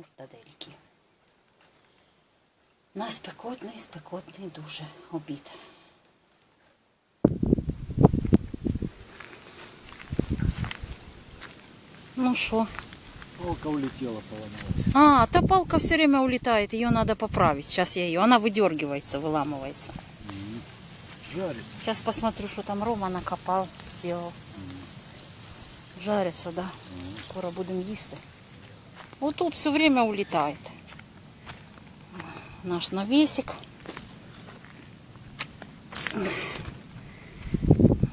муртадельки. На спекотний, спекотний дуже обід. Ну що? Палка улетела, поломалась. А, та палка все время улетает, ее надо поправить. Сейчас я ее, она выдергивается, выламывается. Жарится. Сейчас посмотрю, что там Рома накопал, сделал. Жарится, да. Скоро будем їсти. Вот тут все время улетает. Наш навесик.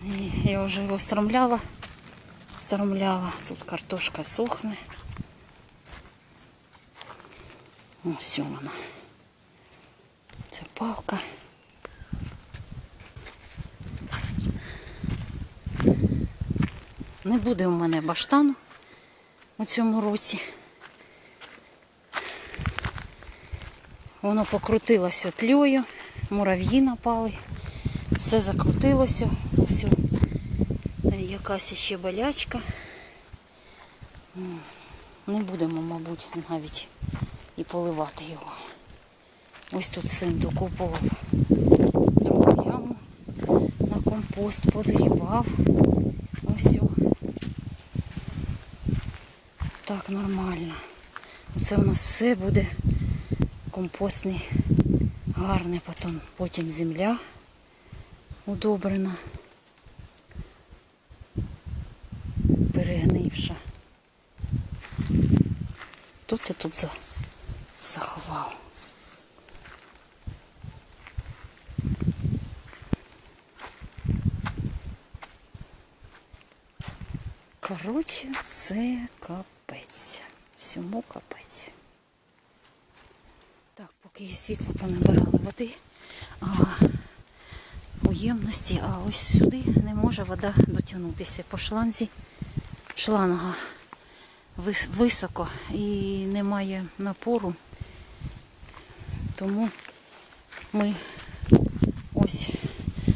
И Я уже его стромляла. Стромляла. Тут картошка сохне. Ось вона. Це палка. Не буде у мене баштану у цьому році. Воно покрутилося тльою, мурав'ї напали, все закрутилося, ось якась ще болячка. Не будемо, мабуть, навіть і поливати його. Ось тут син докопував другу яму на компост, позгрібав. Ось. Так, нормально. Це у нас все буде компостний, гарний, потім, потім земля удобрена, перегнивша. Хто це тут за... заховав? Коротше, це капець. Всьому капець. Так, поки є світло, понабирали води а, у ємності, а ось сюди не може вода дотягнутися по шланзі. Шланга вис- високо і немає напору. Тому ми ось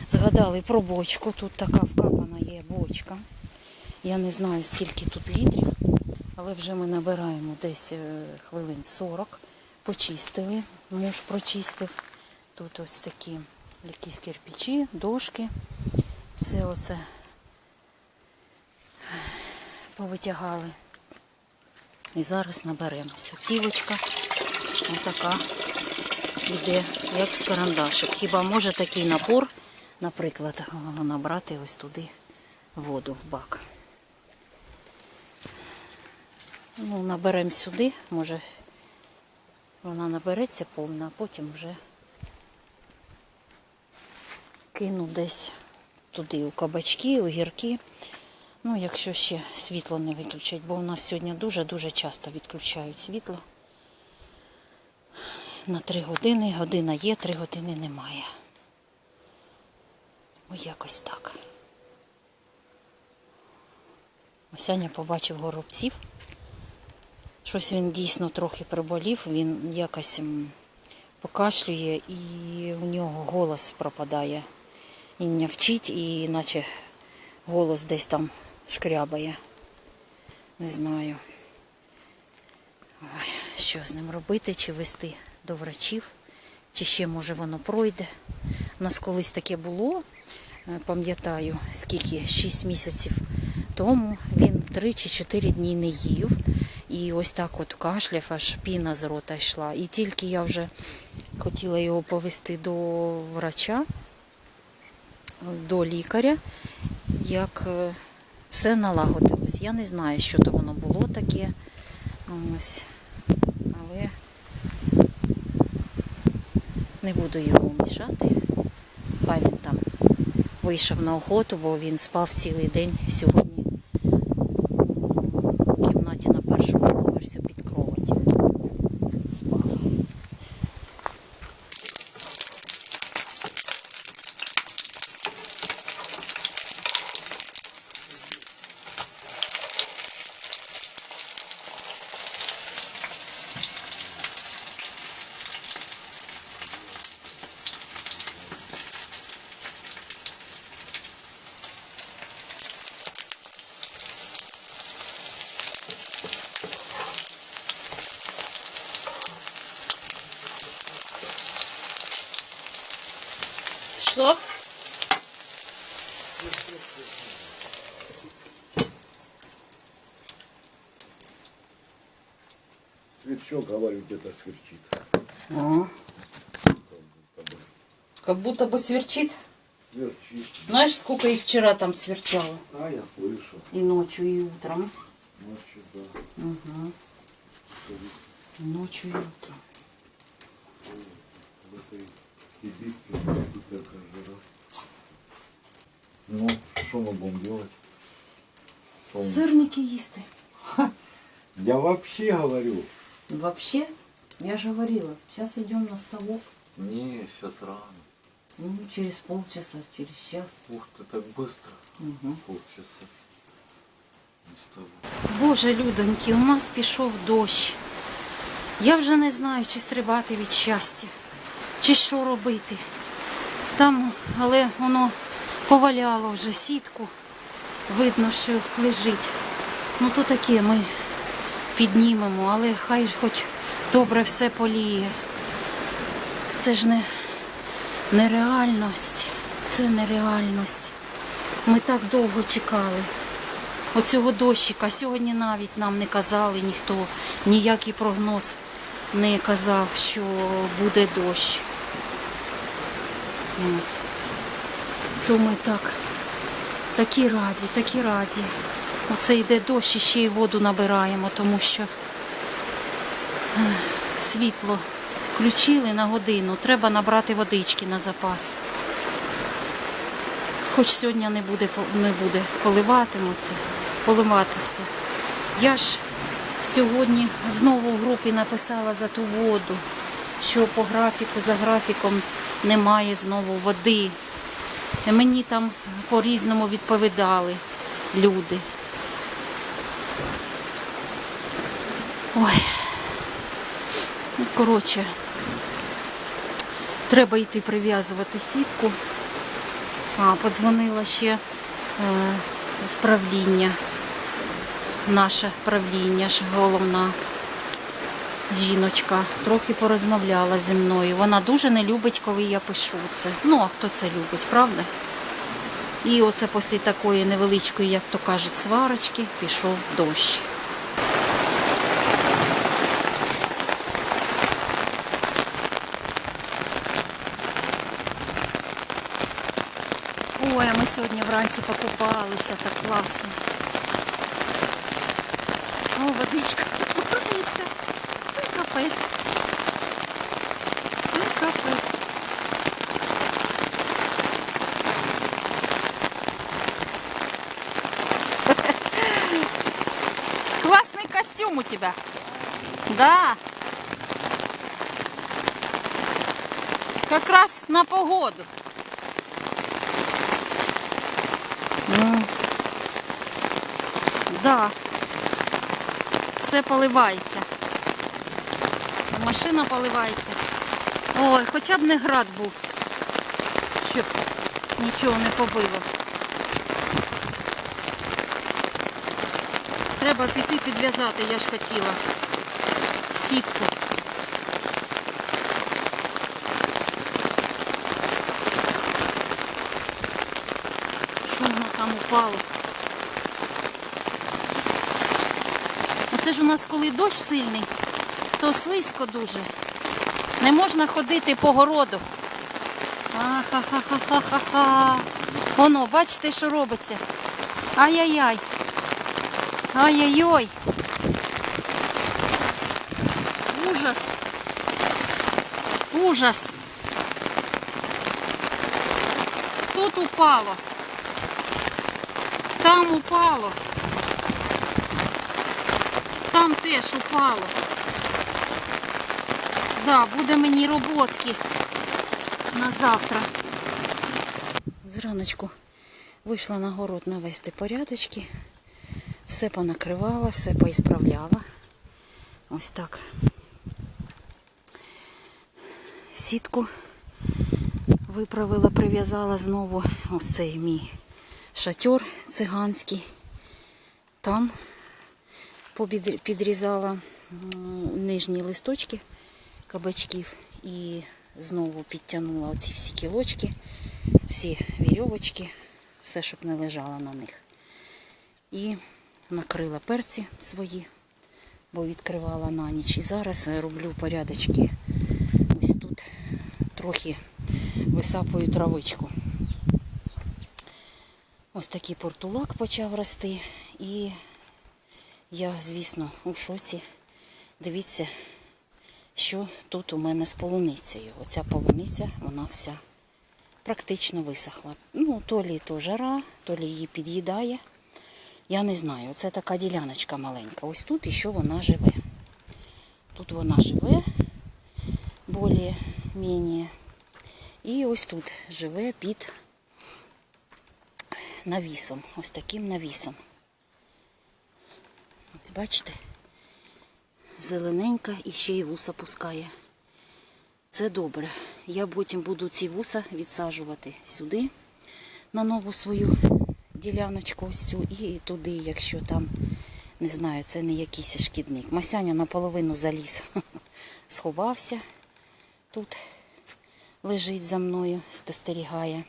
згадали про бочку. Тут така вкапана є бочка. Я не знаю, скільки тут літрів, але вже ми набираємо десь е, хвилин 40. Почистили, муж прочистив. Тут ось такі якісь кирпичі, дошки. Все оце повитягали. І зараз наберемося. Цівочка отака йде, як з карандашик. Хіба може такий напор, наприклад, набрати ось туди воду в бак. Ну, наберемо сюди, може вона набереться повна, а потім вже кину десь туди у кабачки, у гірки. Ну, якщо ще світло не виключать, бо у нас сьогодні дуже-дуже часто відключають світло. На три години, година є, три години немає. Ось якось так. Осяня побачив горобців. Щось він дійсно трохи приболів, він якось покашлює і у нього голос пропадає. І не вчить, і наче голос десь там шкрябає. Не знаю. Ой, що з ним робити, чи вести до врачів, чи ще може воно пройде. У нас колись таке було, е, пам'ятаю, скільки, 6 місяців тому він 3 чи 4 дні не їв. І ось так от кашляв, аж піна з рота йшла. І тільки я вже хотіла його повести до врача, до лікаря, як е, все налагодилось. Я не знаю, що то воно було таке. Ось. Але не буду йому мішати. Хай він там вийшов на охоту, бо він спав цілий день сьогодні Сверчок, говорю, где-то сверчит. А, как будто бы сверчит. Сверчит. Знаешь, сколько их вчера там сверчало? А, я слышу. И ночью, и утром. Ночью, да. Угу. Ночью и утром. Ну, что мы будем делать? Солнце. Сирники їсти. Я вообще говорю. Вообще, я же говорила, сейчас идем на столок. Не, сейчас рано. Ну, через полчаса, через час. Ух ты, так быстро. Угу. Полчаса. С тобой. Боже, людоньки, у нас пішов дощ. Я вже не знаю, чи стрибати від щастя, чи що робити. Там, але воно поваляло вже сітку. Видно, що лежить. Ну то таке ми піднімемо, але хай хоч добре все поліє. Це ж не нереальність. Це нереальність. Ми так довго чекали оцього дощика. Сьогодні навіть нам не казали ніхто, ніякий прогноз не казав, що буде дощ. Ось. То ми так, такі раді, такі раді. Оце йде дощ і ще й воду набираємо, тому що світло включили на годину, треба набрати водички на запас. Хоч сьогодні не буде, не буде поливатимуться, поливати. Я ж сьогодні знову в групі написала за ту воду, що по графіку, за графіком немає знову води. Мені там по-різному відповідали люди. Ой. Ну, Коротше, треба йти прив'язувати сітку. А, подзвонила ще е, з правління. Наше правління ж головна жіночка. Трохи порозмовляла зі мною. Вона дуже не любить, коли я пишу це. Ну, а хто це любить, правда? І оце після такої невеличкої, як то кажуть, сварочки, пішов дощ. Ой, а ми сьогодні вранці покупалися, так класно. О, водичка купається. Це капець. Це капець. Классный костюм у тебя. Да. Как раз на погоду. Да. Все поливається. Машина поливається. Ой, хоча б не град був, щоб нічого не побило. Треба піти підв'язати, я ж хотіла. Сітку. Що воно там упало? Оце ж у нас коли дощ сильний, то слизько дуже. Не можна ходити по городу. Ахахахахаха. Воно, бачите, що робиться. Ай-яй-яй. Ай-яй-яй. Ужас. Ужас. Тут упало. Там упало. Теж упало. Да, буде мені роботки на завтра. Зраночку вийшла на город навести порядочки. Все понакривала, все поісправляла. Ось так. Сітку виправила, прив'язала знову ось цей мій шатер циганський. Там підрізала нижні листочки кабачків і знову підтягнула оці всі кілочки, всі вірьовочки, все, щоб не лежало на них. І накрила перці свої, бо відкривала на ніч. І зараз роблю порядочки. Ось тут трохи висапую травичку. Ось такий портулак почав рости. І я, звісно, у шоці. Дивіться, що тут у мене з полуницею. Оця полуниця, вона вся практично висохла. Ну, то лі то жара, то лі її під'їдає. Я не знаю. Це така діляночка маленька. Ось тут і що вона живе. Тут вона живе більш-менш. І ось тут живе під навісом. Ось таким навісом. Ось бачите? Зелененька і ще й вуса пускає. Це добре. Я потім буду ці вуса відсаджувати сюди, на нову свою діляночку ось цю і туди, якщо там, не знаю, це не якийсь шкідник. Масяня наполовину заліз, сховався тут, лежить за мною, спостерігає.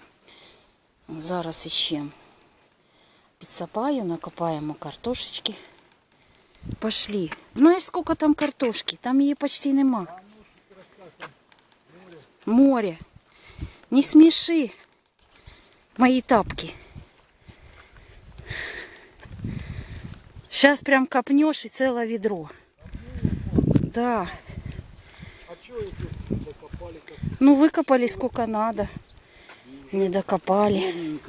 Зараз іще підсапаю, накопаємо картошечки. Пошли. Знаешь, сколько там картошки? Там ее почти нема. Море. Не смеши. Мои тапки. Сейчас прям копнешь и целое ведро. Да. А что эти докопали как Ну, выкопали сколько надо. Не докопали.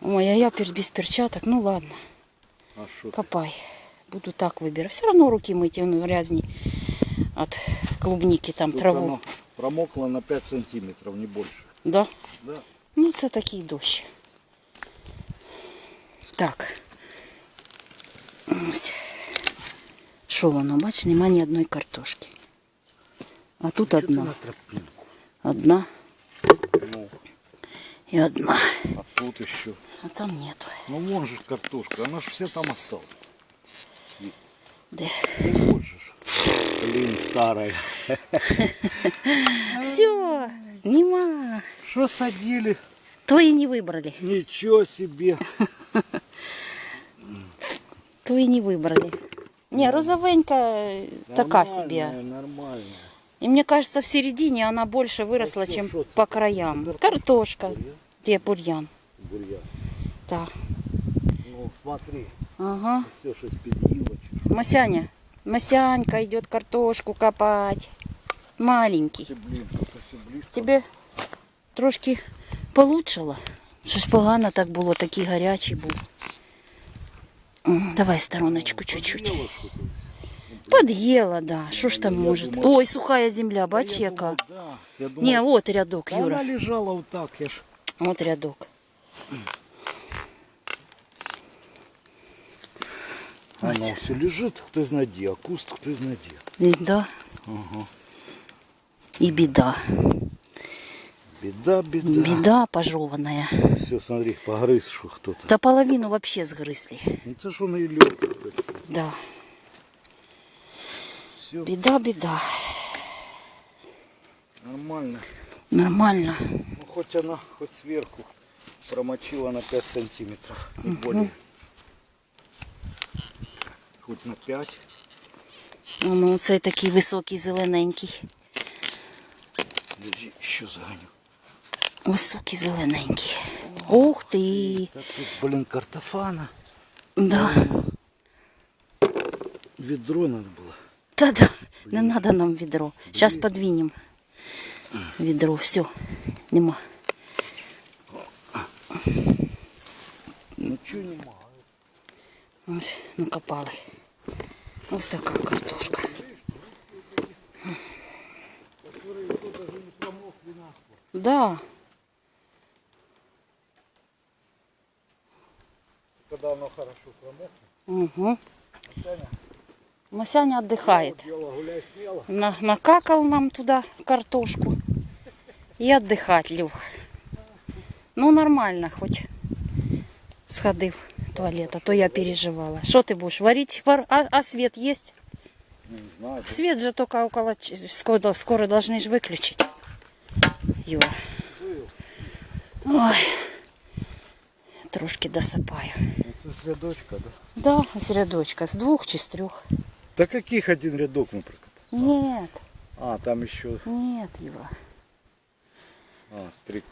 Ой, а я без перчаток. Ну ладно, А копай Буду так выбирать. Все равно руки мыть, он грязный от клубники, там Тут траву. оно промокло на 5 сантиметров, не больше. Да? Да. Ну, це такий дощ. Так. Ось. Що воно, бач, нема ні одної картошки. А тут Чё ты одна. на тропинку? Одна Ну, і одна. а тут еще. А там нету. Ну вон же картошка, она же вся там осталась. Де? Ну. Блин, старая. Все, нема. Что садили? Твої не вибрали. Ничего себе. Твої не вибрали. Не, розовенька така Нормальная, себе. Нормально. И мне кажется, в середине она больше выросла, что, чем по краям. Картошка. Где бурьян? Бурьян. Да. Ну смотри, Ага. все что спидило. Масяня, Масянька идет картошку копать. Маленький. Блин, это все близко. Тебе трошки получило? Щось погано так було, такий гарячий був. М, Давай стороночку чуть-чуть. Подъело что-то. Под'їла, да. Що ж там Я може? думав- Ой, сухая земля, бач Да, я яка. думал, Да, я думал, Ні, от рядок, да она Юра. лежала вот так, я ж. От рядок. Она все лежит, кто знает где, а куст кто знает где. І, да. Ага. І біда. Беда, беда. Біда пожеванная. Все, смотри, погрыз что кто-то. Та половину вообще сгрызли. Ну это ж он и лег. Да. Все Біда, біда. нормально. Нормально. Ну хоть она, хоть сверху промочила на 5 сантиметров. Не более. Хоть на 5. Ну, цей такий високий, зелененький. Подожди, еще загоню. Високий, зелененький. Ух ти. Так тут, блин, картофана. Да. Ведро надо было. Та-да. Не треба нам відро. Зараз подвинем. Відро, все. Нема. Ну что не могу. Ось накопали. Ось така картошка. Да. Когда оно хорошо промокнет, Угу. Саня, Масяня отдыхает. На- накакал нам туда картошку. И отдыхать, Люх. Ну, нормально хоть. Сходив туалет, а то я переживала. Что ты будешь варить? Вар- А, а свет есть? Не знаю. Свет же только около... Скоро, скоро должны же выключить. Юра. Ой. Трошки досипаю. Це з рядочка, да? Да, з рядочка, з двох чи з трьох. Да каких один рядок мы прокопали? Нет, А, там еще нет, Юра. а, три.